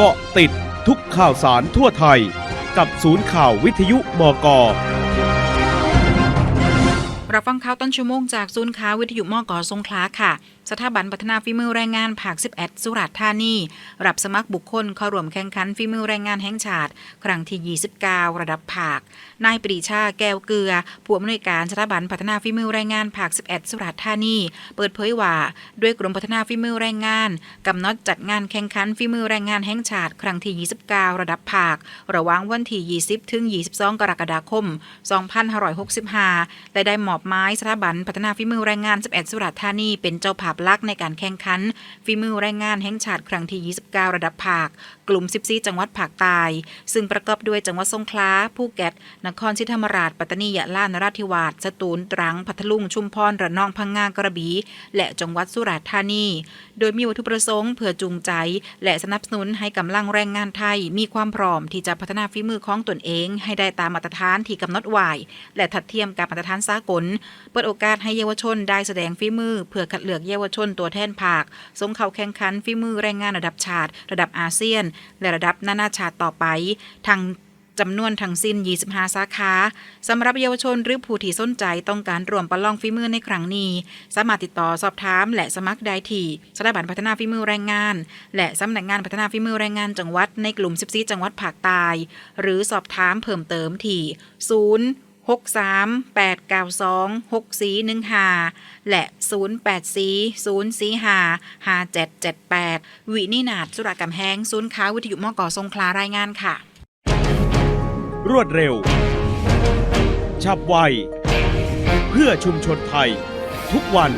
เกาะติดทุกข่าวสารทั่วไทย กับศูนย์ข่าววิทยุมก รับฟังข่าวต้นชั่วโมงจากศูนย์ข่าววิทยุมอกอสงขลาค่ะ สถาบันพัฒนาฝีมือแรงงานภาค 11 สุราษฎร์ธานี รับสมัครบุคคลเข้าร่วมแข่งขันฝีมือแรงงานแห่งชาติ ครั้งที่ 29 ระดับภาค นายปรีชาแก้วเกลือ ผู้อำนวยการสถาบันพัฒนาฝีมือแรงงานภาค 11 สุราษฎร์ธานี เปิดเผยว่า ด้วยกรมพัฒนาฝีมือแรงงานกำหนดจัดงานแข่งขันฝีมือแรงงานแห่งชาติ ครั้งที่ 29 ระดับภาค ระหว่างวันที่ 20 ถึง 22 กรกฎาคม 2565 และได้มอบไม้สถาบันพัฒนาฝีมือแรงงาน 11 สุราษฎร์ธานี เป็นเจ้าภาพลักในการแข่งขันฝีมือแรงงานแห่งชาติครั้งที่ 29 ระดับภาค กลุ่ม 14 จังหวัดภาคใต้ซึ่งประกอบด้วยจังหวัดสงขลาภูเก็ตนครศรีธรรมราชปัตตานียะลานราธิวาสสตูลตรังพัทลุงชุมพรระนองพังงากระบี่และจังหวัดสุราษฎร์ธานี โดยมีวัตถุประสงค์เพื่อจูงใจ และสนับสนุนให้กำลังแรงงานไทย มีความพร้อมที่จะพัฒนาฝีมือของตนเอง ให้ได้ตามมาตรฐานที่กำหนดไว้และทัดเทียมกับมาตรฐานสากล เปิดโอกาสให้เยาวชนได้แสดงฝีมือ เพื่อคัดเลือกเยาวชนตัวแทนภาคส่งเข้าแข่งขันฝีมือแรงงานระดับชาติ ระดับอาเซียนและระดับนานาชาติต่อไปทางจำนวนทั้งสิ้น 25 สาขา สำหรับเยาวชนหรือผู้ที่สนใจต้องการรวมประลองฝีมือในครั้งนี้ สามารถติดต่อสอบถาม และสมัครได้ที่สถาบันพัฒนาฝีมือแรงงาน และสำนักงานพัฒนาฝีมือแรงงานจังหวัดในกลุ่ม 14 จังหวัดภาคใต้หรือสอบถามเพิ่มเติมที่ 0 6 3 8 9 2 6 4 1 5 และ 0 8 4 0 4 5 5 7 7 8 วินินาศสุรากำแหงศูนย์ค้าวิทยุมอกอสงขลารายงานค่ะ รวดเร็ว ฉับไว เพื่อชุมชนไทย ทุกวัน